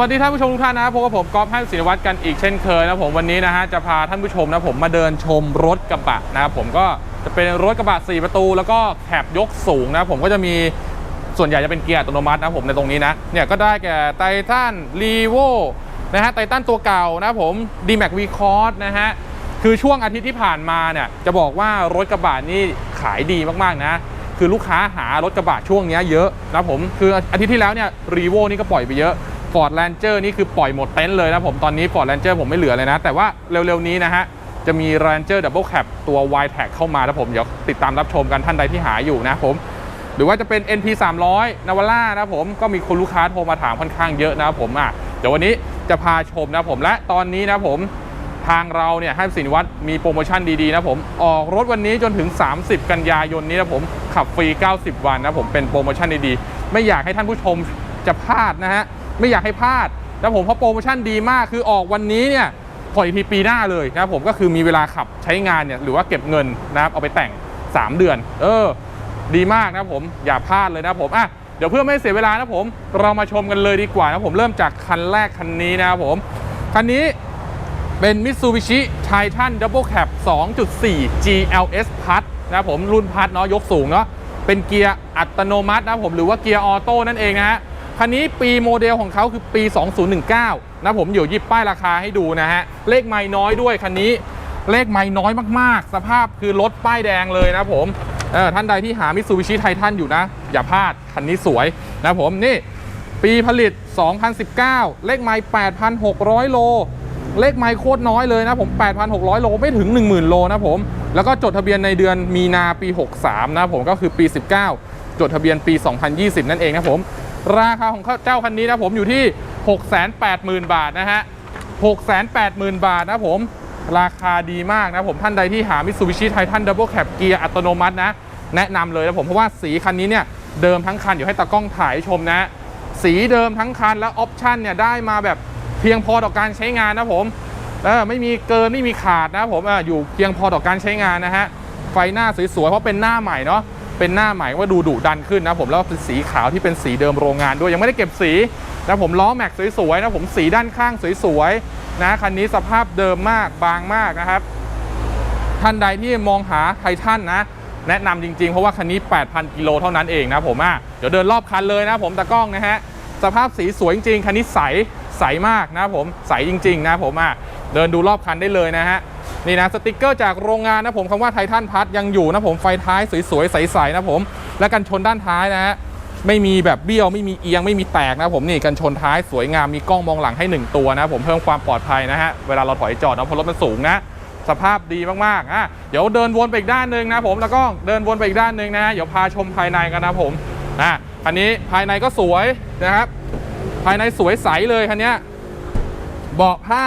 วัสดีท่านผู้ชมทุกท่านนะครับพบกับผมก๊อฟให้ศินวัตรกันอีกเช่นเคยนะผมวันนี้นะฮะจะพาท่านผู้ชมนะผมมาเดินชมรถกระบะนะครับผมก็จะเป็นรถกระบะ 4 ประตู แล้วก็แคบยกสูงนะผมก็จะมีส่วนใหญ่จะเป็นเกียร์อัตโนมัตินะผมในตรงนี้นะเนี่ยก็ได้แก่ไททันรีโวนะฮะไททันตัวเก่านะผม d m a x v c o r s นะฮะคือช่วงอาทิตย์ที่ผ่านมาเนี่ยจะบอกว่ารถกระบะนี่ขายดีมากๆนะคือลูกค้าหารถกระบะช่วงนี้เยอะนะผมคืออาทิตย์ที่แล้วเนี่ยรีโวนี่ก็ปล่อยไปเยอะ Ford Ranger นี่คือปล่อยหมดเต็นท์เลยนะผมตอนนี้ Ford Ranger ผมไม่เหลือเลยนะ แต่ว่าเร็วๆนี้นะฮะ จะมี Ranger Double Cab ตัว y t a g เข้ามานะผม เดี๋ยวติดตามรับชมกันท่านใดที่หาอยู่นะผมหรือว่าจะเป็น NP 300 n a v a r a นะผมก็มีคนลูกค้าโทรมาถามค่อนข้างเยอะนะผมอะเดี๋ยววันนี้จะพาชมนะผมและตอนนี้นะผมทางเราเนี่ยให้สินวัตรมีโปรโมชั่นดี ๆ นะผม ออกรถวันนี้จนถึง 30 กันยายนนี้นะผมขับฟรี 90 วันนะผมเป็นโปรโมชั่นดี ๆ ไม่อยากให้ท่านผู้ชมจะพลาดนะฮะ ไม่อยากให้พลาดนะผมเพราะโปรโมชั่นดีมากคือออกวันนี้เนี่ยผ่อนอีกทีปีหน้าเลยนะผมก็คือมีเวลาขับใช้งานเนี่ยหรือว่าเก็บเงินนะครับเอาไปแต่ง 3 เดือน เออ ดีมากนะผมอย่าพลาดเลยนะผมอะเดี๋ยวเพื่อไม่ให้เสียเวลานะผม เรามาชมกันเลยดีกว่านะผมเริ่มจากคันแรกคันนี้นะครับผมคันนี้เป็น Mitsubishi Titan Double Cab 2.4 GLS Plus นะครับผมรุ่นพัดเนาะยกสูงเนาะเป็นเกียร์อัตโนมัตินะครับผมหรือว่าเกียร์ออโต้นั่นเองนะฮะ คันนี้ปีโมเดลของเขาคือปี 2019 นะผมเดี๋ยวหยิบป้ายราคาให้ดูนะฮะ เลขไม่น้อยด้วยคันนี้ เลขไม่น้อยมากๆ สภาพคือรถป้ายแดงเลยนะผมเออท่านใดที่หา Mitsubishi Titan อยู่นะ อย่าพลาด คันนี้สวยนะผมนี่ ปีผลิต 2019 เลขไมล์8,600 โล เลขไมล์โคตรน้อยเลยนะผม 8,600 โลไม่ถึง 10,000 โลนะผม แล้วก็จดทะเบียนในเดือนมีนาปี 63 นะผมก็คือปี 19 จดทะเบียนปี 2020 นั่นเองนะผม ราคาของเจ้าคันนี้นะผมอยู่ที่ 680,000 บาทนะฮะ 680,000 บาทนะผม ราคาดีมากนะผมท่านใดที่หา Mitsubishi Titan Double Cab เกียร์อัตโนมัตินะ แนะนำเลยนะผม เพราะว่าสีคันนี้เนี่ย เดิมทั้งคันอยู่ให้ตากล้องถ่ายชมนะ สีเดิมทั้งคันและออปชั่นเนี่ย ได้มาแบบเพียงพอต่อการใช้งานนะผมเออไม่มีเกินไม่มีขาดนะผมอออยู่เพียงพอต่อการใช้งานนะฮะไฟหน้าสวยๆเพราะเป็นหน้าใหม่เนาะ เป็นหน้าใหม่ว่าดูดุดันขึ้นนะผมแล้วเป็นสีขาวที่เป็นสีเดิมโรงงานด้วยยังไม่ได้เก็บสีนะผมล้อแม็กสวยๆนะผมสีด้านข้างสวยๆนะคันนี้สภาพเดิมมากบางมากนะครับ ท่านใดที่มองหาไททันนะแนะนำจริงๆ เพราะว่าคันนี้ 8,000 กิโลเท่านั้นเองนะผมอะเดี๋ยวเดินรอบคันเลยนะผมตากล้องนะฮะ สภาพสีสวยจริงๆคันนี้ใส ใสมากนะผม ใสจริง ๆ นะผมอะเดินดูรอบคันได้เลยนะฮะ นี่นะสติกเกอร์จากโรงงานนะผมคำว่าไททันพัทยังอยู่นะผมไฟท้ายสวยๆใสๆนะผม และกันชนด้านท้ายนะฮะไม่มีแบบเบี้ยวไม่มีเอียงไม่มีแตกนะผมนี่กันชนท้ายสวยงามมีกล้องมองหลังให้หนึ่งตัวนะผมเพิ่มความปลอดภัยนะฮะเวลาเราถอยจอดนะเพราะรถมันสูงนะสภาพดีมากๆอะเดี๋ยวเดินวนไปอีกด้านหนึ่งนะผมแล้วก็เดินวนไปอีกด้านหนึ่งนะเดี๋ยวพาชมภายในกันนะผมอะคันนี้ภายในก็สวยนะครับ ภายในสวยใสเลยคันเนี้ยเบาะผ้า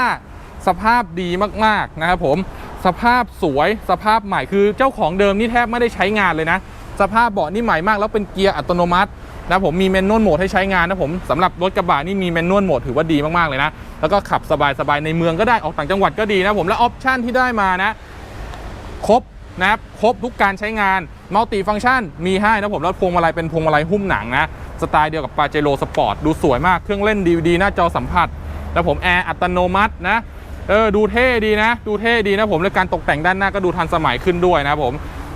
สภาพดีมากๆนะครับผมสภาพสวยสภาพใหม่คือเจ้าของเดิมนี่แทบไม่ได้ใช้งานเลยนะ สภาพเบาะนี่ใหม่มาก แล้วเป็นเกียร์อัตโนมัตินะผมมีแมนนวลโหมดให้ใช้งานนะผมสำหรับรถกระบะนี่มีแมนนวลโหมดถือว่าดีมากๆเลยนะ แล้วก็ขับสบายๆในเมืองก็ได้ออกต่างจังหวัดก็ดีนะผมและออปชั่นที่ได้มานะครบนะครับครบทุกการใช้งานมัลติฟัง c t ชันมีให้นะผมแล้วพวงมาลัยเป็นพวงมาลัยหุ้มหนังนะสไตล์เดียวกับปาเจโ o สปอร์ตดูสวยมากเครื่องเล่น DVD หน้าจอสัมผัสแล้วผมแอร์อัตโนมัตินะ เออดูเท่ดีนะ ดูเท่ดีนะผมและการตกแต่งด้านหน้าก็ดูทันสมัยขึ้นด้วยนะผม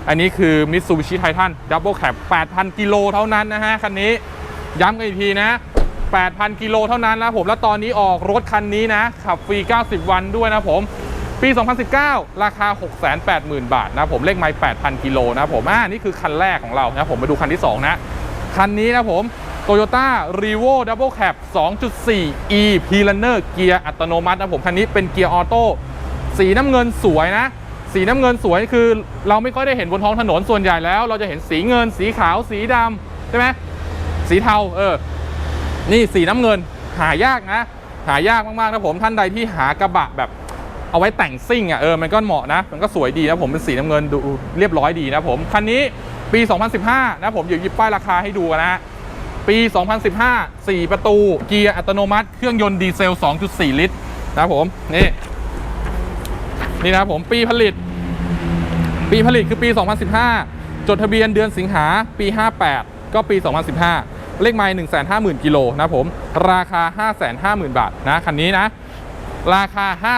อันนี้คือ Mitsubishi Titan Double Cab 8,000 กิโลเท่านั้นนะฮะคันนี้ย้ำกันอีกทีนะ 8,000 กิโลเท่านั้นนะผมแล้วตอนนี้ออกรถคันนี้นะขับฟรี 90 วันด้วยนะผมปี 2019 ราคา 680,000 บาทนะผมเลขไมล์8,000 กิโลนะผมอ่านี่คือคันแรกของเรานะผมมาดูคันที่ 2 นะ คันนี้นะผม Toyota r e v o Double Cab 2.4 E P Runner เกียร์อัตโนมัตินะผม คันนี้เป็นเกียร์ออโต้สีน้ำเงินสวยนะ สีน้ำเงินสวยคือเราไม่ค่อยได้เห็นบนท้องถนนส่วนใหญ่แล้ว เราจะเห็นสีเงิน สีขาว สีดำใช่ไหมสีเทาเออ นี่สีน้ำเงินหายากนะ หายากมากๆนะผมท่านใดที่หากระบะแบบเอาไว้แต่งซิ่งอะเออมันก็เหมาะนะ มันก็สวยดีนะผมเป็นสีน้ำเงินดูเรียบร้อยดีนะผม คันนี้ปี 2015 นะผมเดี๋ยวหยิบป้ายราคาให้ดูนนะฮะ ปี 2015 4 ประตู เกียร์อัตโนมัติ เครื่องยนต์ดีเซล 2.4 ลิตร นะผม นี่ นี่นะครับผม ปีผลิต ปีผลิตคือปี 2015 จดทะเบียนเดือนสิงหา ปี 58 ก็ปี 2015 เลขไมล์150,000 กิโลนะครับผม ราคา 550,000 บาทนะ คันนี้นะ ราคา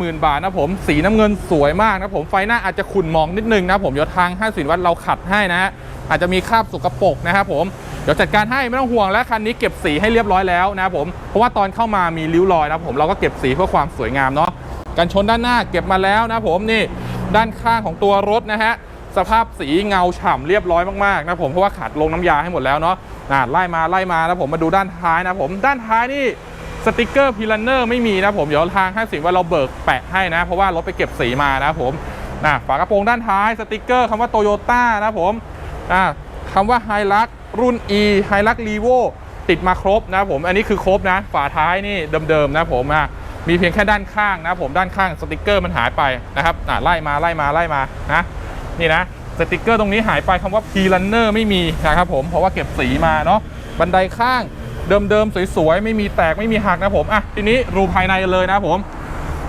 550,000 บาทนะผม สีน้ำเงินสวยมากนะผม ไฟหน้าอาจจะขุ่นมองนิดนึงนะผมเดี๋ยวทาง5สินวัตเราขัดให้นะฮะอาจจะมีคราบสกปรกนะครับผม เดี๋ยวจัดการให้ไม่ต้องห่วงแล้วคันนี้เก็บสีให้เรียบร้อยแล้วนะครับผมเพราะว่าตอนเข้ามามีริ้วรอยนะผมเราก็เก็บสีเพื่อความสวยงามเนาะกันชนด้านหน้าเก็บมาแล้วนะผมนี่ด้านข้างของตัวรถนะฮะสภาพสีเงาฉ่ำเรียบร้อยมากๆนะผมเพราะว่าขัดลงน้ำยาให้หมดแล้วเนาะอะไล่มาไล่มานะผมมาดูด้านท้ายนะผมด้านท้ายนี่สติกเกอร์พิลันเนอร์ไม่มีนะผมเดี๋ยวทางห้างสิว่าเราเบิกแปะให้นะ เพราะว่ารถไปเก็บสีมานะผมนะฝากระโปรงด้านท้ายสติกเกอร์คำว่าโตโยต้านะผมอ่า คำว่าไฮลักรุ่น E ไฮลักรีโวติดมาครบนะผม อันนี้คือครบนะ ฝาท้ายนี่เดิมๆนะผมอะมีเพียงแค่ด้านข้างนะผมด้านข้างสติกเกอร์มันหายไปนะครับอ่าไล่มาไล่มาไล่มานะนี่นะสติกเกอร์ตรงนี้หายไปคำว่า P Runner ไม่มีนะครับผมเพราะว่าเก็บสีมาเนาะบันไดข้างเดิมๆสวยๆ ไม่มีแตกไม่มีหักนะผมอะทีนี้รูภายในเลยนะผม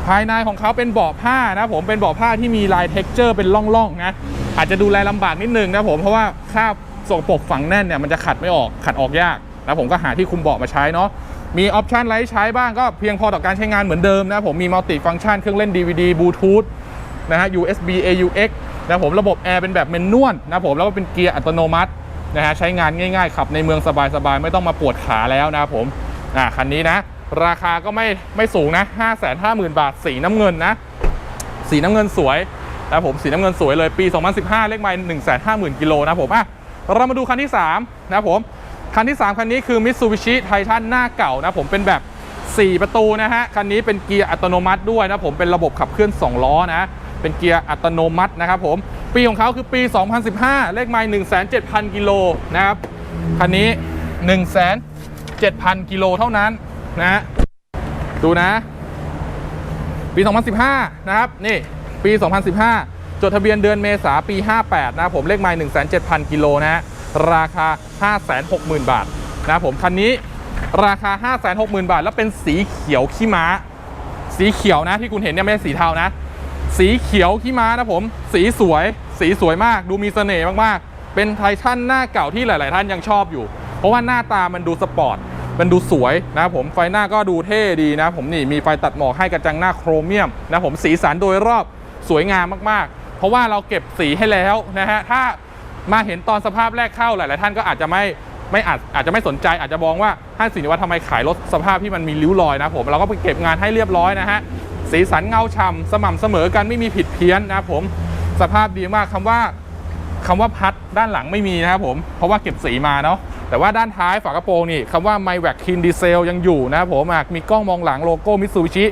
ภายในของเขาเป็นเบาะผ้านะผมเป็นเบาะผ้าที่มีลายเท็กเจอร์เป็นร่องๆนะอาจจะดูแลลำบากนิดนึงนะผมเพราะว่าคราบ สกปรกฝังแน่นเนี่ยมันจะขัดไม่ออกขัดออกยากนะผมก็หาที่คุมเบาะมาใช้เนาะมีออปชันไรให้ใช้บ้างก็เพียงพอต่อการใช้งานเหมือนเดิมนะผมมีมัลติฟัง c t ชันเครื่องเล่น DVD บลูทูธนะฮะ USB AUX นะผมระบบแอร์เป็นแบบเมนนวลนะผมแล้วก็เป็นเกียร์อัตโนมัตินะฮะใช้งานง่ายๆ ขับในเมืองสบายๆ ไม่ต้องมาปวดขาแล้วนะผมอ่าคันนี้นะ ราคาก็ไม่ไม่สูงนะ 550,000 บาท สีน้ำเงินนะ สีน้ำเงินสวยนะผมสีน้ำเงินสวยเลยปี 2015 เลขไมล์150,000กิโลนะผมอะ เรามาดูคันที่ 3 นะผม คันที่ 3 คันนี้คือ Mitsubishi Titan หน้าเก่านะผมเป็นแบบ 4 ประตูนะฮะ คันนี้เป็นเกียร์อัตโนมัติด้วยนะผมเป็นระบบขับเคลื่อน 2 ล้อนะ เป็นเกียร์อัตโนมัตินะครับผม ปีของเขาคือปี 2015 เลขไมล์17,000 กิโลนะครับ คันนี้ 17,000 กิโลเท่านั้นนะดูนะ ปี 2015 นะครับ นี่ ปี 2015 จดทะเบียนเดือนเมษาปี 58 นะผมเลขไมล์107,000 กิโลนะฮะราคา 560,000 บาทนะผมคันนี้ราคา 560,000 บาท แล้วเป็นสีเขียวขี้ม้า สีเขียวนะที่คุณเห็นเนี่ยไม่ใช่สีเทานะ สีเขียวขี้ม้านะผม สีสวย สีสวยมาก ดูมีเสน่ห์มากๆ เป็นไททันหน้าเก่าที่หลาย ๆ ท่านยังชอบอยู่ เพราะว่าหน้าตามันดูสปอร์ต มันดูสวยนะผม ไฟหน้าก็ดูเท่ดีนะผมนี่มีไฟตัดหมอกให้กระจังหน้าโครเมียมนะผมสีสันโดยรอบสวยงามมากๆ เพราะว่าเราเก็บสีให้แล้วนะฮะถ้ามาเห็นตอนสภาพแรกเข้าหลาย ๆ ท่านก็อาจจะไม่ไม่อาจอาจจะไม่สนใจอาจจะมองว่าห้างสินวัฒน์ทำไมขายรถสภาพที่มันมีริ้วรอยนะผมเราก็ไปเก็บงานให้เรียบร้อยนะฮะสีสันเงาฉ่ำสม่ำเสมอกันไม่มีผิดเพี้ยนนะผมสภาพดีมากคำว่าคำว่าพัดด้านหลังไม่มีนะครับผมเพราะว่าเก็บสีมาเนาะแต่ว่าด้านท้ายฝากระโปรงนี่คำว่า m y v a c Clean Diesel ยังอยู่นะครับผมมีกล้องมองหลังโลโก้มิตซูบิชิ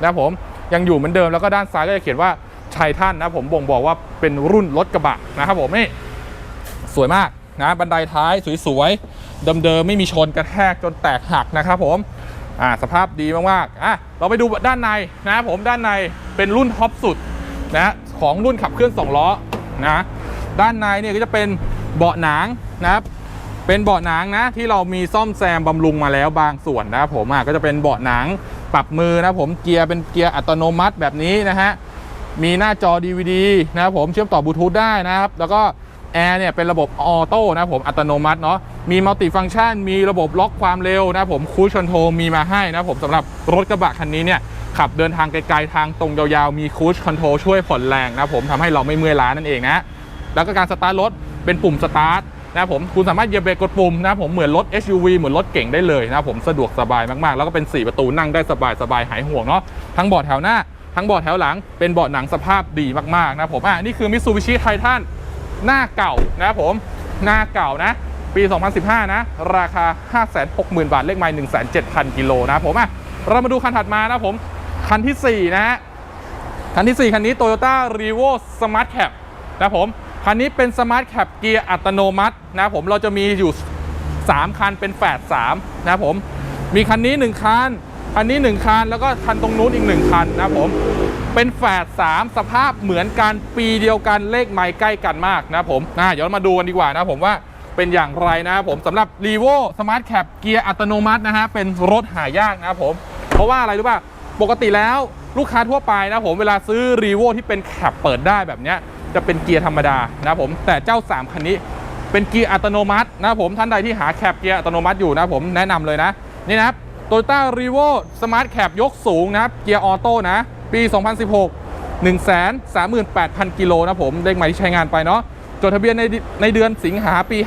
นะครับผมยังอยู่เหมือนเดิมแล้วก็ด้านซ้ายก็จะเขียนว่า ชัยท่านนะผมบ่งบอกว่าเป็นรุ่นรถกระบะนะครับผมนี่สวยมากนะบันไดท้ายสวยๆเดิมๆไม่มีชนกระแทกจนแตกหักนะครับผมอ่าสภาพดีมากๆอะเราไปดูด้านในนะครับผมด้านในเป็นรุ่นท็อปสุดนะของรุ่นขับเคลื่อน2ล้อนะด้านในเนี่ยก็จะเป็นเบาะหนังนะครับเป็นเบาะหนังนะที่เรามีซ่อมแซมบำรุงมาแล้วบางส่วนนะครับผมอะก็จะเป็นเบาะหนังปรับมือนะครับผมเกียร์เป็นเกียร์อัตโนมัติแบบนี้นะฮะ มีหน้าจอ DVD นะครับผมเชื่อมต่อบลูทูธได้นะครับ แล้วก็แอร์เนี่ยเป็นระบบออโต้นะผมอัตโนมัติเนาะมีมัลติฟัง c t ชัน มีระบบล็อกความเร็วนะครับผมคูชคอนโทรมีมาให้นะครับผมสำหรับรถกระบะคันนี้เนี่ยขับเดินทางไกลๆทางตรงยาวๆ มีคูชคอนโทรช่วยผ่อนแรงนะครับผมทำให้เราไม่เมื่อยล้านั่นเองนะ แล้วก็การสตาร์ทรถเป็นปุ่มสตาร์ทนะครับผมคุณสามารถเหยียบเบรกกดปุ่มนะครับผมเหมือนรถ SUV เหมือนรถเก่งได้เลยนะครับผมสะดวกสบายมากๆ แล้วก็เป็น 4 ประตูนั่งได้สบายสบายหายห่วงเนาะทั้งเบาะแถวหน้า ทั้งเบาะแถวหลังเป็นเบาะหนังสภาพดีมากๆนะผมอะนี่คือ Mitsubishi Titan หน้าเก่านะครับผมหน้าเก่านะปี 2015 นะ ราคา 560,000 บาท เลขไมล์107,000 กิโลนะผมอะเรามาดูคันถัดมานะผม คันทีสี่4 นะฮะ คันที่ 4 คันนี้ Toyota r e v o Smart Cap นะครับผม คันนี้เป็น Smart Cap เกียร์อัตโนมัตินะผมเราจะมีอยู่ 3 คันเป็นแฝด3นะผม มีคันนี้ 1 คัน คันนี้ 1 คัน แล้วก็คันตรงนู้นอีก 1 คันนะครับผม เป็นแฝด3สภาพเหมือนกันปีเดียวกันเลขไมล์ใกล้กันมากนะครับผมนะเดี๋ยวมาดูกันดีกว่านะครับผมว่าเป็นอย่างไรนะครับผมสำหรับ r e v o Smart Cap เกียร์อัตโนมัตินะฮะเป็นรถหายากนะครับผม เพราะว่าอะไรรู้ป่ะปกติแล้วลูกค้าทั่วไปนะผมเวลาซื้อ r e v o ที่เป็นแคปเปิดได้แบบเนี้ยจะเป็นเกียร์ธรรมดานะครับผมแต่เจ้า 3 คันนี้เป็นเกียร์อัตโนมัตินะครับผมท่านใดที่หาแคปเกียร์อัตโนมัติอยู่นะครับผมแนะนำเลยนะนี่นะครับ Toyota r e v o Smart Cap ยกสูงนะครับเกียร์ออโต้นะ ปี 2016 138,000 กิโลนะผมเลขหมายที่ใช้งานไปเนาะจดทะเบียนในในเดือนสิงหาปี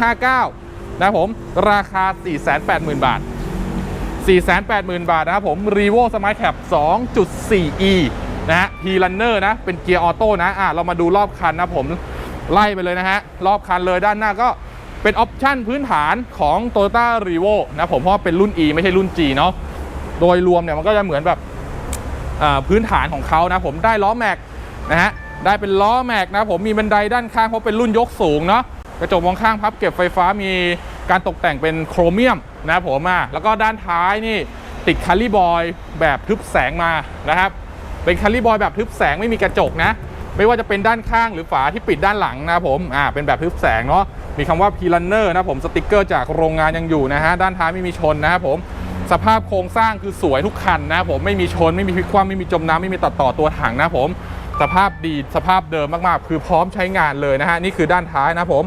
59 นะผม ราคา 480,000 บาท 480,000 บาทนะครับผม r e v o Smart Cap 2.4e นะฮะ P Runner นะ เป็นเกียร์ออโต้นะ อะ เรามาดูรอบคันนะผม ไล่ไปเลยนะฮะ รอบคันเลยด้านหน้าก็ เป็นออปชั่นพื้นฐานของ Toyota r e v o นะผมเพราะเป็นรุ่น E ไม่ใช่รุ่น G เนาะโดยรวมเนี่ยมันก็จะเหมือนแบบพื้นฐานของเขานะผมได้ล้อแม็กนะฮะได้เป็นล้อแม็กนะผมมีบันไดด้านข้างเพราะเป็นรุ่นยกสูงเนาะกระจกมองข้างพับเก็บไฟฟ้ามีการตกแต่งเป็นโครเมียมนะผมอะแล้วก็ด้านท้ายนี่ติดคาลิบอยแบบทึบแสงมานะครับเป็นคาลิบอยแบบทึบแสงไม่มีกระจกนะ ไม่ว่าจะเป็นด้านข้างหรือฝาที่ปิดด้านหลังนะผมอ่าเป็นแบบทึบแสงเนาะมีคำว่า p ี r u n n e r นะผมสติกเกอร์จากโรงงานยังอยู่นะฮะด้านท้ายไม่มีชนนะครับผมสภาพโครงสร้างคือสวยทุกคันนะผมไม่มีชนไม่มีพลิกคว่ำไม่มีจมน้ำไม่มีตัดต่อตัวถังนะผม สภาพดีสภาพเดิมมากๆ คือพร้อมใช้งานเลยนะฮะนี่คือด้านท้ายนะผม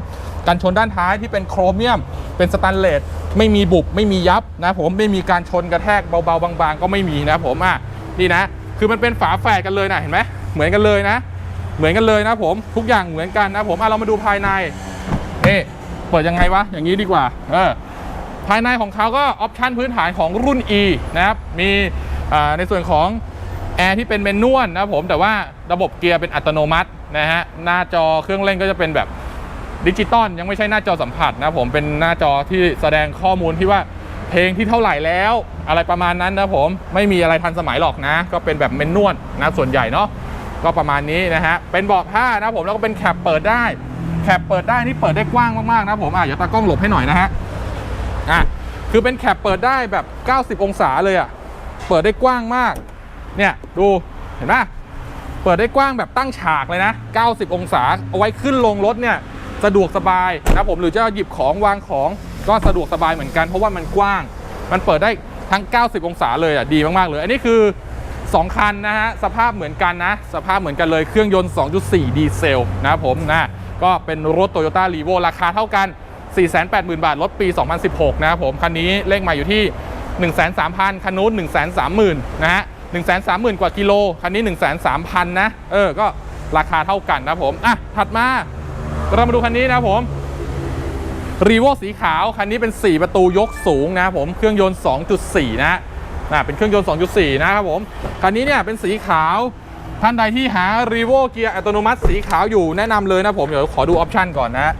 กันชนด้านท้ายที่เป็นโครเมียม เป็นสแตนเลสไม่มีบุบไม่มียับนะผมไม่มีการชนกระแทกเบาๆบางๆ ก็ไม่มีนะผมอะนี่นะ คือมันเป็นฝาแฝดกันเลยนะเห็นไหมเหมือนกันเลยนะ เหมือนกันเลยนะผมทุกอย่างเหมือนกันนะผมอะเรามาดูภายในนี่เปิดยังไงวะอย่างนี้ดีกว่าเออภายในของเขาก็ออปชันพื้นฐานของรุ่น E นะครับมีในส่วนของแอร์ที่เป็นเมนนวลนะผมแต่ว่าระบบเกียร์เป็นอัตโนมัตินะฮะหน้าจอเครื่องเล่นก็จะเป็นแบบดิจิตอลยังไม่ใช่หน้าจอสัมผัสนะผมเป็นหน้าจอที่แสดงข้อมูลที่ว่าเพลงที่เท่าไหร่แล้ว อะไรประมาณนั้นนะผมไม่มีอะไรทันสมัยหรอกนะ ก็เป็นแบบเมนนวลนะส่วนใหญ่เนาะ ก็ประมาณนี้นะฮะ เป็นเบาะผ้านะผมแล้วก็เป็นแคปเปิดได้ แคปเปิดได้นี่เปิดได้กว้างมากๆนะผมอะเดี๋ยวตากล้องหลบให้หน่อยนะฮะ อะ คือเป็นแคปเปิดได้แบบ 90 องศาเลยอะ เปิดได้กว้างมาก เนี่ยดูเห็นไหมเปิดได้กว้างแบบตั้งฉากเลยนะ 90 องศา เอาไว้ขึ้นลงรถเนี่ยสะดวกสบายนะผมหรือจะหยิบของวางของก็สะดวกสบายเหมือนกันเพราะว่ามันกว้าง มันเปิดได้ทั้ง 90 องศาเลยอะดีมากๆเลย อันนี้คือ 2 คันนะฮะ สภาพเหมือนกันนะ สภาพเหมือนกันเลยเครื่องยนต์ 2.4 ดีเซลนะครับผมนะก็เป็นรถ Toyota r e v o ราคาเท่ากัน 480,000 บาท รถปี 2016 นะครับผม คันนี้เลขใหม่อยู่ที่ 130,000คันนู้น130,000 นะฮะ 130,000 กว่ากิโล คันนี้ 130,000 นะ เออ ก็ราคาเท่ากันนะผม อะ ถัดมา เรามาดูคันนี้นะผมรีโวสีขาว คันนี้เป็น 4 ประตูยกสูงนะผม เครื่องยนต์ 2.4 นะ นะเป็นเครื่องยนต์ 2.4 นะครับผม คันนี้เนี่ยเป็นสีขาว ท่านใดที่หารีโวเกียร์อัตโนมัติสีขาวอยู่แนะนำเลยนะผม เดี๋ยวขอดูออปชันก่อนนะ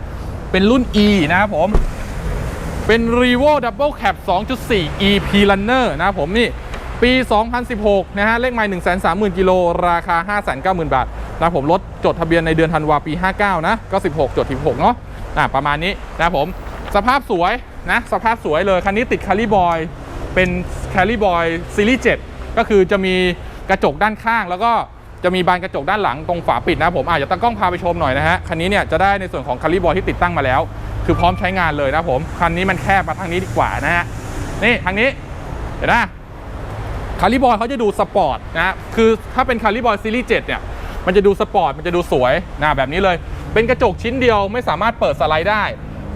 เป็นรุ่น E นะครับผม เป็น r e v o Double Cab 2.4 EP Runner นะครับผมนี่ปี 2016 นะฮะ เลขไมล์130,000 กิโล ราคา 590,000 บาท นะครับผม รถจดทะเบียนในเดือนธันวาปี 59 นะ ก็ 16 จด 16 เนาะอะประมาณนี้นะครับผม สภาพสวยนะ สภาพสวยเลย คันนี้ติดคาริบอย เป็นคาริบอยซีรีส์7ก็คือจะมีกระจกด้านข้าง แล้วก็จะมีบานกระจกด้านหลังตรงฝาปิดนะผมอะเดี๋ยวตั้งกล้องพาไปชมหน่อยนะฮะ คันนี้เนี่ยจะได้ในส่วนของคาริบอยที่ติดตั้งมาแล้ว คือพร้อมใช้งานเลยนะผม คันนี้มันแคบมาทางนี้ดีกว่านะฮะ นี่ทางนี้ เห็นไหมคาริบอยเขาจะดูสปอร์ตนะคือถ้าเป็นคาริบอยซีรีส์7เนี่ย มันจะดูสปอร์ต มันจะดูสวยนะแบบนี้เลย เป็นกระจกชิ้นเดียวไม่สามารถเปิดสไลด์ได้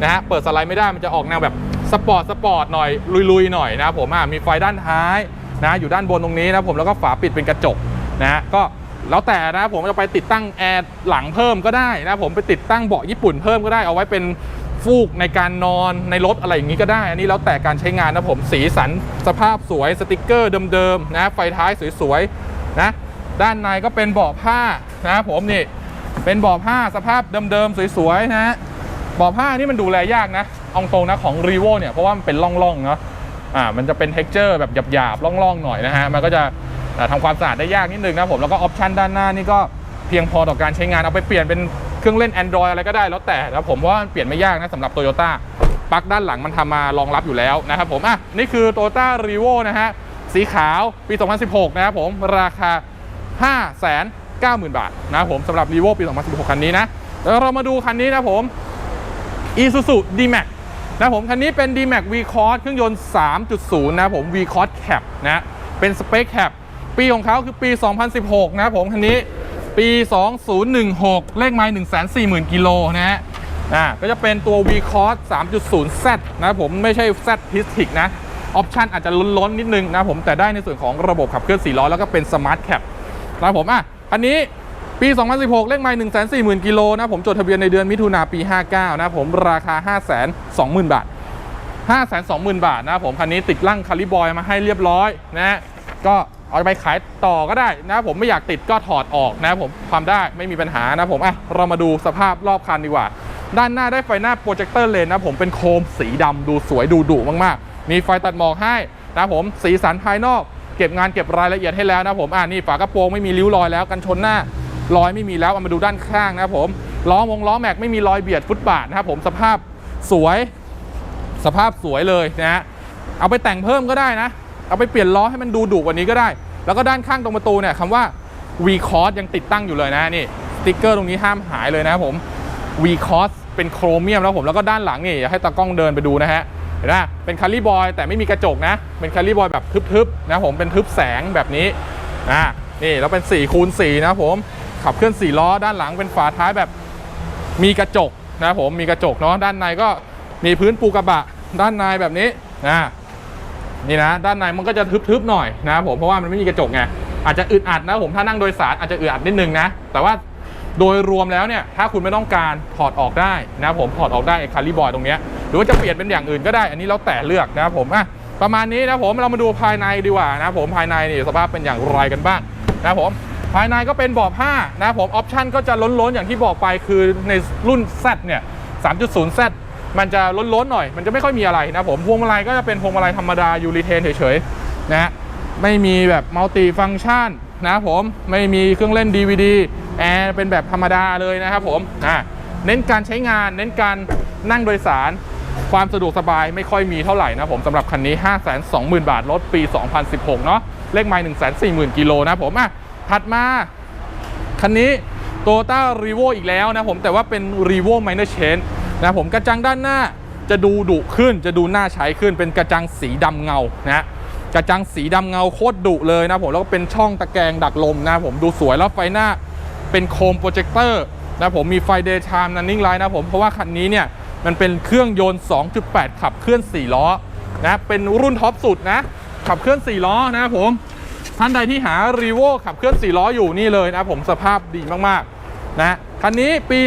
นะฮะ เปิดสไลด์ไม่ได้ มันจะออกแนวแบบ สปอร์ตสปอร์ตหน่อยลุยๆหน่อยนะผมอะมีไฟด้านท้ายนะอยู่ด้านบนตรงนี้นะผมแล้วก็ฝาปิดเป็นกระจกนะก็แล้วแต่นะผมจะไปติดตั้งแอร์หลังเพิ่มก็ได้นะผมไปติดตั้งเบาะญี่ปุ่นเพิ่มก็ได้เอาไว้เป็นฟูกในการนอนในรถอะไรอย่างนี้ก็ได้ อันนี้แล้วแต่การใช้งานนะผมสีสันสภาพสวยสติกเกอร์เดิมๆนะไฟท้ายสวยๆนะด้านในก็เป็นเบาะผ้านะผมนี่เป็นเบาะผ้าสภาพเดิมๆสวยๆนะเบาะผ้านี่มันดูแลยากนะ เอาตรงนะของ r e v o เนี่ยเพราะว่ามันเป็นร่องๆเนาะอ่ามันจะเป็น t e x t อร์แบบหยาบๆร่องๆหน่อยนะฮะมันก็จะอ่าทำความสะอาดได้ยากนิดนึงนะผมแล้วก็ออปชันด้านหน้านี่ก็เพียงพอต่อการใช้งานเอาไปเปลี่ยนเป็นเครื่องเล่น Android อะไรก็ได้แล้วแต่นะผมว่ามันเปลี่ยนไม่ยากนะสำหรับ Toyota ปลั๊กด้านหลังมันทำมารองรับอยู่แล้วนะครับผมอะนี่คือ Toyota r e v o นะฮะสีขาวปี 2016 นะครับผมราคา 590,000 บาทนะครับผมสำหรับ r e v o ปี 2016 คันนี้นะแล้วเรามาดูคันนี้นะผม Isuzu D-Max นะผมคันนี้เป็น D-Max V-Cross เครื่องยนต์ 3.0 นะผม V-Cross Cab นะเป็นสเปคแคปปีของเขาคือปี 2016 นะผมคันนี้ปี 2016 เลขไมล์140,000 กิโลนะฮะอ่าก็จะเป็นตัว V Cross 3.0 Z นะผมไม่ใช่ Z p i s t i c นะออปชันอาจจะล้นๆนิดนึงนะผมแต่ได้ในส่วนของระบบขับเคลื่อน4ล้อแล้วก็เป็น Smart Cap นะผมอะอันนี้ ปี 2016 เลขไมล์140,000 กิโลนะผมจดทะเบียนในเดือนมิถุนาปี 59 นะผมราคา 520,000 บาท 520,000 บาทนะผมคันนี้ติดลั่งคาลิบอยมาให้เรียบร้อยนะก็เอาไปขายต่อก็ได้นะผมไม่อยากติดก็ถอดออกนะผมความได้ไม่มีปัญหานะผมอะเรามาดูสภาพรอบคันดีกว่า ด้านหน้าได้ไฟหน้าโปรเจคเตอร์เลนนะผมเป็นโคมสีดำดูสวยดูดุมากๆ มีไฟตัดหมอกให้นะผมสีสันภายนอก เก็บงานเก็บรายละเอียดให้แล้วนะผมอ่านี่ฝากระโปรงไม่มีริ้วรอยแล้วกันชนหน้า รอยไม่มีแล้วเอามาดูด้านข้างนะครับผมล้อวงล้อแม็กไม่มีรอยเบียดฟุตบาทนะครับผมสภาพสวย สภาพสวยเลยนะฮะเอาไปแต่งเพิ่มก็ได้นะ เอาไปเปลี่ยนล้อให้มันดูดุกว่านี้ก็ได้ แล้วก็ด้านข้างตรงประตูเนี่ยคำว่า V Cross ยังติดตั้งอยู่เลยนะนี่สติ๊กเกอร์ตรงนี้ห้ามหายเลยนะครับผม V Cross เป็นโครเมียมแล้วผมแล้วก็ด้านหลังนี่อยากให้ตากล้องเดินไปดูนะฮะเห็นไหมเป็นคาริบอยแต่ไม่มีกระจกนะ เป็นคาริบอยแบบทึบๆนะผมเป็นทึบแสงแบบนี้อ่านี่แล้วเป็น4คูณ4นะผม ขับเคลื่อน4ล้อด้านหลังเป็นฝาท้ายแบบมีกระจกนะผมมีกระจกเนาะด้านในก็มีพื้นปูกระบะด้านในแบบนี้นะนี่นะด้านในมันก็จะทึบๆหน่อยนะผมเพราะว่ามันไม่มีกระจกไงอาจจะอึดอัดนะผมถ้านั่งโดยสารอาจจะอึดอัดนิดนึงนะแต่ว่าโดยรวมแล้วเนี่ยถ้าคุณไม่ต้องการถอดออกได้นะผมถอดออกได้คาริบอยตรงนี้หรือว่าจะเปลี่ยนเป็นอย่างอื่นก็ได้ อันนี้แล้วแต่เลือกนะผมอะประมาณนี้นะผมเรามาดูภายในดีกว่านะผมภายในนี่สภาพเป็นอย่างไรกันบ้างนะผม ภายในก็เป็นบาะผ้านะผมออปชันก็จะล้นๆ อย่างที่บอกไปคือในรุ่น Z เนี่ย 3.0 Z มันจะล้นๆหน่อย มันจะไม่ค่อยมีอะไรนะผมพวงมาลัยก็จะเป็นพวงมาลัยธรรมดายูริเทนเฉยๆนะไม่มีแบบมัลติฟังชันนะผมไม่มีเครื่องเล่น DVD แอร์เป็นแบบธรรมดาเลยนะครับผมอ่าเน้นการใช้งาน เน้นการนั่งโดยสาร ความสะดวกสบายไม่ค่อยมีเท่าไหร่นะผมสำหรับคันนี้ 520,000 บาทรถปี 2016 เนาะเลขไมล์140,000 กิโลนะผมอะ ถัดมา คันนี้ t o y o t a r e v o อีกแล้วนะผมแต่ว่าเป็น r e v o Minor Change นะผมกระจังด้านหน้าจะดูดุขึ้นจะดูน่าใช้ขึ้นเป็นกระจังสีดำเงานะกระจังสีดำเงาโคตรดุเลยนะผมแล้วก็เป็นช่องตะแกรงดักลมนะผมดูสวยแล้วไฟหน้าเป็นโคมโปรเจคเตอร์นะผมมีไฟเดย์ไทม์นันนิ่งไลท์นะผมเพราะว่าคันนี้เนี่ยมันเป็นเครื่องยนต์ 2.8 ขับเคลื่อน 4 ล้อนะเป็นรุ่นท็อปสุดนะขับเคลื่อน 4 ล้อนะผม ท่านใดที่หารีโวขับเคลื่อน4ล้ออยู่นี่เลยนะผมสภาพดีมากๆนะคันนี้ปี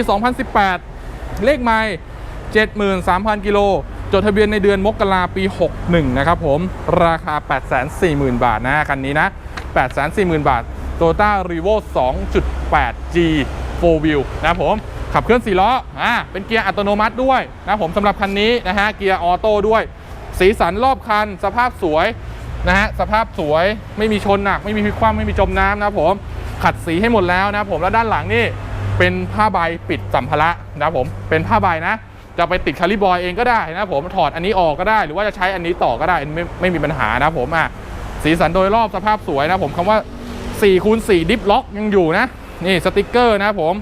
2018 เลขไม่73,000 กิโล จดทะเบียนในเดือนมกราปี 61 นะครับผม ราคา 840,000 บาทนะคันนี้นะ 840,000 บาท Toyota r e v o 2.8G 4 wheel นะผม ขับเคลื่อน4ล้ออ่าเป็นเกียร์อัตโนมัติด้วยนะผมสำหรับคันนี้นะฮะ เกียร์ออโต้ด้วย สีสันรอบคัน สภาพสวย นะฮะสภาพสวยไม่มีชนหนัก ไม่มีพลิกคว่ำไม่มีจมน้ำนะผมขัดสีให้หมดแล้วนะผมแล้วด้านหลังนี่เป็นผ้าใบปิดสัมภาระนะผมเป็นผ้าใบนะ จะไปติดคาลิบอยเองก็ได้นะผมถอดอันนี้ออกก็ได้ หรือว่าจะใช้อันนี้ต่อก็ได้ไม่ไม่มีปัญหานะผมอะสีสันโดยรอบสภาพสวยนะผมคำว่า4คูณ4ดิฟล็อกยังอยู่นะนี่สติกเกอร์นะผม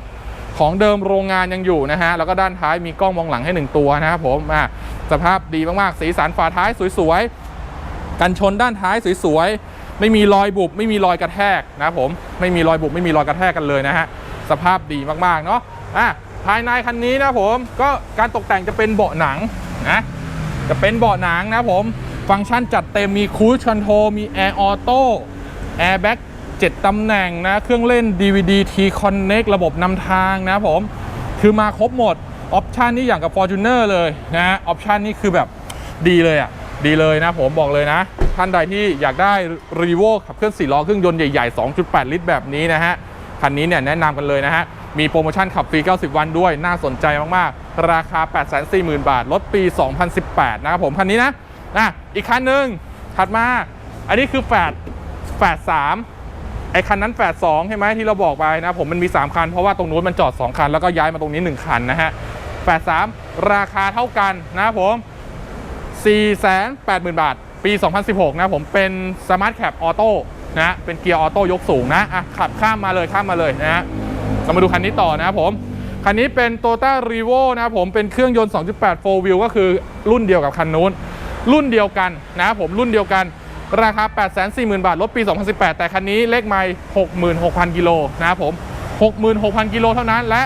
ของเดิมโรงงานยังอยู่นะฮะแล้วก็ด้านท้ายมีกล้องมองหลังให้ 1 ตัวนะครับผมอะสภาพดีมากๆ สีสันฝาท้ายสวยๆ กันชนด้านท้ายสวยๆ ไม่มีรอยบุบไม่มีรอยกระแทกนะผมไม่มีรอยบุบไม่มีรอยกระแทกกันเลยนะฮะสภาพดีมากๆเนาะอะภายในคันนี้นะผมก็การตกแต่งจะเป็นเบาะหนังนะจะเป็นเบาะหนังนะผมฟังก์ชันจัดเต็มมีคูชคอนโทรมีแอร์ออโต้แอร์แบ็ก7ตำแหน่งนะเครื่องเล่น DVD T Connect ระบบนำทางนะผมคือมาครบหมดออปชันนี่อย่างกับ Fortuner เลยนะออปชันนี่คือแบบดีเลยอะ ดีเลยนะผมบอกเลยนะ ท่านใดที่อยากได้ r e v o ขับเคลื่อน4ล้อเครื่องยนต์ใหญ่ ๆ 2.8 ลิตรแบบนี้นะฮะ คันนี้เนี่ยแนะนำกันเลยนะฮะ มีโปรโมชั่นขับฟรี 90 วันด้วย น่าสนใจมาก ๆ ราคา 840,000 บาทรถปี 2018 นะครับผมคันนี้นะนะอีกคันหนึ่งถัดมา อันนี้คือแฟดแฟด3ไอ้คันนั้นแฝด2ใช่ไหมที่เราบอกไปนะผมมันมี 3 คัน เพราะว่าตรงนู้นมันจอด 2 คัน แล้วก็ย้ายมาตรงนี้ 1 คันนะฮะแฝด3ราคาเท่ากันนะผม 480,000 บาท ปี 2016 นะผมเป็น Smart Cap Auto นะฮะเป็นเกียร์ออโต้ยกสูงนะอะขับข้ามมาเลยข้ามมาเลยนะฮะเรามาดูคันนี้ต่อนะครับผม คันนี้เป็น Toyota r e v o นะครับผมเป็นเครื่องยนต์ 2.8 4 wheel ก็คือรุ่นเดียวกับคันนู้น รุ่นเดียวกันนะครับผมรุ่นเดียวกันราคา 840,000 บาท รถปี 2018 แต่คันนี้เลขไมล์66,000 กิโลนะครับผม 66,000 กิโลเท่านั้น และ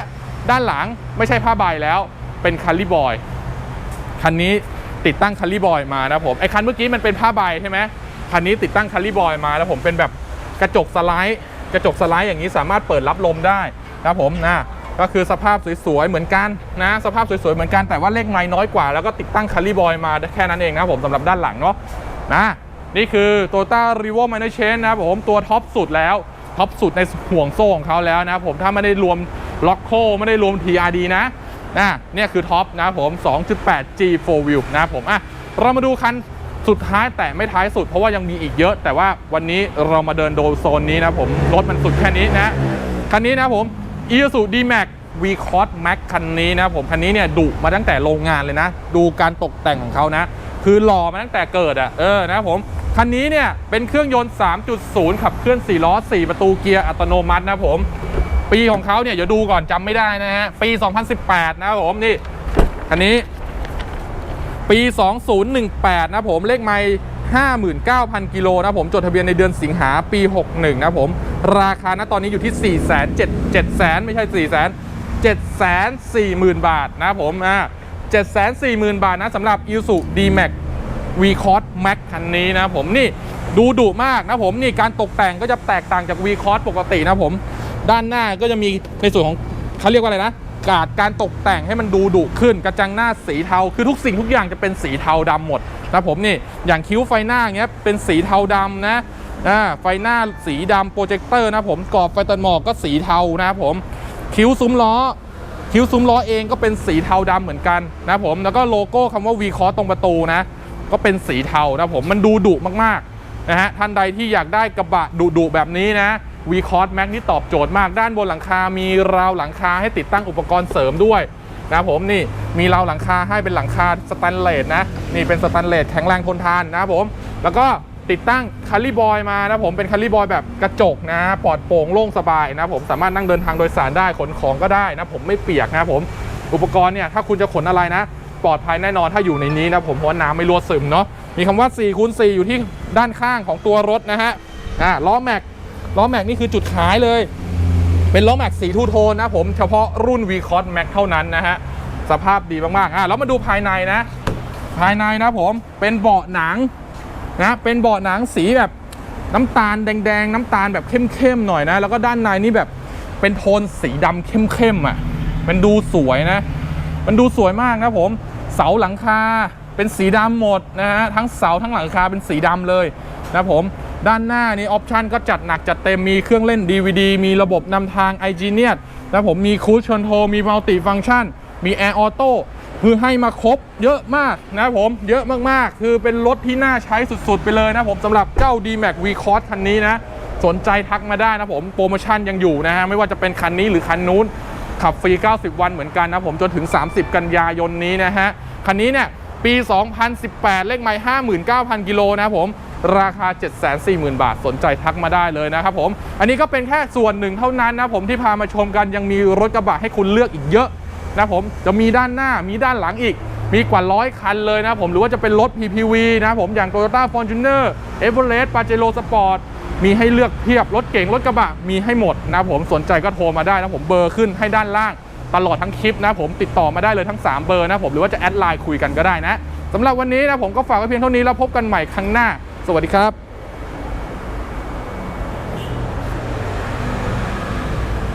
ด้านหลังไม่ใช่ผ้าใบแล้ว เป็นคันลี่บอย คันนี้ ติดตั้งคันลี่บอยมานะผมไอคันเมื่อกี้มันเป็นผ้าใบใช่ไหมคันนี้ติดตั้งคันลี่บอยมาแล้วผมเป็นแบบกระจกสไลด์ กระจกสไลด์อย่างนี้สามารถเปิดรับลมได้นะผมนะก็คือสภาพสวยๆเหมือนกันนะสภาพสวยๆเหมือนกันแต่ว่าเลขไม้น้อยกว่า แล้วก็ติดตั้งคันลี่บอยมาแค่นั้นเองนะผมสำหรับด้านหลังเนาะนะนี่คือ Toyota r e v o Minor Change นะผมตัวท็อปสุดแล้วท็อปสุดในห่วงโซ่ของเขาแล้วนะผมถ้าไม่ได้รวมล็อกโคไม่ได้รวม TRD นะ นะเนี่ยคือท็อปนะผม 2.8 G 4 Wheel นะผมอะเรามาดูคันสุดท้ายแต่ไม่ท้ายสุดเพราะว่ายังมีอีกเยอะ แต่ว่าวันนี้เรามาเดินโดโซนนี้นะผมรถมันสุดแค่นี้นะคันนี้นะผม i s u D-Max V Cross Max คันนี้นะผมคันนี้เนี่ยดุมาตั้งแต่โรงงานเลยนะ ดูการตกแต่งของเขานะ คือหล่อมาตั้งแต่เกิดอะ่ะเออนะผมคันนี้เนี่ยเป็นเครื่องยนต์ 3.0 ขับเคลื่อน 4 ล้อ 4 ประตูเกียร์อัตโนมัตินะผม ปีของเขาเนี่ยเดี๋ยวดูก่อนจำไม่ได้นะฮะ ปี 2018 นะครับผมนี่คันนี้ ปี 2018 นะผมเลขไม่59,000 กิโลนะผมจดทะเบียนในเดือนสิงหาปี 61 นะผม ราคาณตอนนี้อยู่ที่ 4 7 7 7 0 0ไม่ใช่4 0 0 0 7 4 0 0 0 0 บาทนะผมอ่า7 4 0 0 0 0 บาทนะสำหรับ i s u D-Max V Cross Max คันนี้นะผมนี่ดูดุมากนะผมนี่การตกแต่งก็จะแตกต่างจาก V Cross ปกตินะผม ด้านหน้าก็จะมีในส่วนของเขาเรียกว่าอะไรนะกาดการตกแต่งให้มันดูดุขึ้น กระจังหน้าสีเทาคือทุกสิ่งทุกอย่างจะเป็นสีเทาดำหมดนะผมนี่อย่างคิ้วไฟหน้าเงี้ยเป็นสีเทาดำนะอ่าไฟหน้าสีดำโปรเจคเตอร์นะผมกรอบไฟตัดหมอกก็สีเทานะผมคิ้วซุ้มล้อ คิ้วซุ้มล้อเองก็เป็นสีเทาดำเหมือนกันนะผมแล้วก็โลโก้คำว่า V c o s ตรงประตูนะ ก็เป็นสีเทานะผมมันดูดุมากๆนะฮะท่านใดที่อยากได้กระบะดุๆแบบนี้นะ V c o s Max นี่ตอบโจทย์มากด้านบนหลังคา มีราวหลังคาให้ติดตั้งอุปกรณ์เสริมด้วยนะผมนี่มีราวหลังคาให้เป็นหลังคาสแตนเลสนะนี่เป็นสแตนเลสแข็งแรงทนทานนะผม แล้วก็ติดตั้งคัลลี่บอยมานะผมเป็นคัลลี่บอยแบบกระจกนะปลอดโปร่งโล่งสบายนะผมสามารถนั่งเดินทางโดยสารได้ขนของก็ได้นะผมไม่เปียกนะผมอุปกรณ์เนี่ยถ้าคุณจะขนอะไรนะ ปลอดภัยแน่นอนถ้าอยู่ในนี้นะผมเพราะน้ำไม่รั่วซึมเนาะมีคำว่า4คูณ4อยู่ที่ด้านข้างของตัวรถนะฮะอ่าล้อแม็ก ล้อแม็กนี่คือจุดขายเลย เป็นล้อแม็กสีทูโทนนะผมเฉพาะรุ่น v c o s Max เท่านั้นนะฮะ สภาพดีมากๆอะแล้วมาดูภายในนะ ภายในนะผมเป็นเบาะหนังนะเป็นเบาะหนังสีแบบน้ำตาลแดงๆ น้ำตาลแบบเข้มๆหน่อยนะ แล้วก็ด้านในนี่แบบเป็นโทนสีดำเข้มๆอะมันดูสวยนะ มันดูสวยมากนะผมเสาหลังคาเป็นสีดำหมดนะฮะทั้งเสาทั้งหลังคาเป็นสีดำเลยนะผม ด้านหน้านี่ออปชันก็จัดหนักจัดเต็มมีเครื่องเล่น DVD มีระบบนำทาง i g n e นะผมมีคู i ชนโทมีมัลติฟังชันมีแอร์ออโต้คือให้มาครบเยอะมากนะผมเยอะมากๆ คือเป็นรถที่น่าใช้สุดๆ ไปเลยนะผมสำหรับเจ้า D-Max V Cross คันนี้นะ สนใจทักมาได้นะผมโปรโมชั่นยังอยู่นะฮะ ไม่ว่าจะเป็นคันนี้หรือคันนู้น ขับฟรี 90 วันเหมือนกันนะผมจนถึง 30 กันยายนนี้นะฮะ คันนี้เนี่ยปี 2018 เลขไมล์59,000 กิโลนะผม ราคา 740,000 บาทสนใจทักมาได้เลยนะครับผม อันนี้ก็เป็นแค่ส่วนหนึ่งเท่านั้นนะผมที่พามาชมกันยังมีรถกระบะให้คุณเลือกอีกเยอะนะผมจะมีด้านหน้ามีด้านหลังอีก มีกว่าร้อยคันเลยนะผมหรือว่าจะเป็นรถ PPV นะผมอย่าง Toyota Fortuner Everest Pajero Sport มีให้เลือกเพียบรถเก๋งรถกระบะมีให้หมดนะผมสนใจก็โทรมาได้นะผมเบอร์ขึ้นให้ด้านล่าง ตลอดทั้งคลิปนะผมติดต่อมาได้เลยทั้ง 3 เบอร์นะผมหรือว่าจะแอดไลน์คุยกันก็ได้นะสำหรับวันนี้นะผมก็ฝากไว้เพียงเท่านี้แล้วพบกันใหม่ครั้งหน้า สวัสดีครับ